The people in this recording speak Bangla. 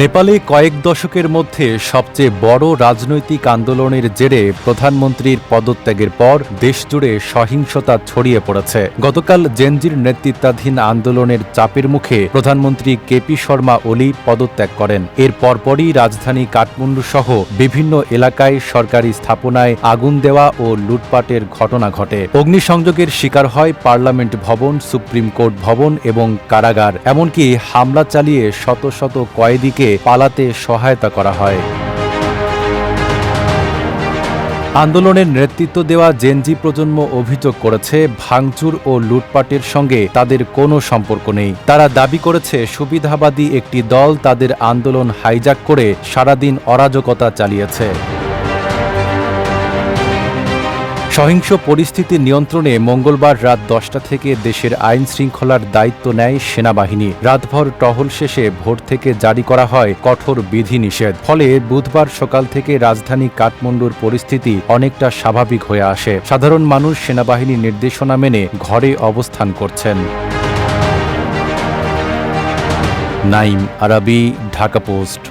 নেপালে কয়েক দশকের মধ্যে সবচেয়ে বড় রাজনৈতিক আন্দোলনের জেরে প্রধানমন্ত্রীর পদত্যাগের পর দেশজুড়ে সহিংসতা ছড়িয়ে পড়েছে। গতকাল জেনজির নেতৃত্বাধীন আন্দোলনের চাপের মুখে প্রধানমন্ত্রী কেপি শর্মা ওলি পদত্যাগ করেন। এর পরপরই রাজধানী কাঠমান্ডু সহ বিভিন্ন এলাকায় সরকারি স্থাপনায় আগুন দেওয়া ও লুটপাটের ঘটনা ঘটে। অগ্নিসংযোগের শিকার হয় পার্লামেন্ট ভবন, সুপ্রিম কোর্ট ভবন এবং কারাগার। এমনকি হামলা চালিয়ে শত শত কয়েদিকে পালাতে সহায়তা করা হয়। আন্দোলনের নেতৃত্ব দেওয়া জেনজি প্রজন্ম অভিযোগ করেছে, ভাঙচুর ও লুটপাটের সঙ্গে তাদের কোনো সম্পর্ক নেই। তারা দাবি করেছে, সুবিধাবাদী একটি দল তাদের আন্দোলন হাইজাক করে সারাদিন অরাজকতা চালিয়েছে। সহিংস পরিস্থিতি নিয়ন্ত্রণে মঙ্গলবার রাত দশটা থেকে দেশের আইন শৃঙ্খলার দায়িত্ব নেয় সেনাবাহিনী। রাতভর টহল শেষে ভোর থেকে জারি করা হয় কঠোর বিধিনিষেধ। ফলে বুধবার সকাল থেকে রাজধানী কাঠমান্ডুর পরিস্থিতি অনেকটা স্বাভাবিক হয়ে আসে। সাধারণ মানুষ সেনাবাহিনীর নির্দেশনা মেনে ঘরে অবস্থান করছেন। নাইম আরাবি, ঢাকা পোস্ট।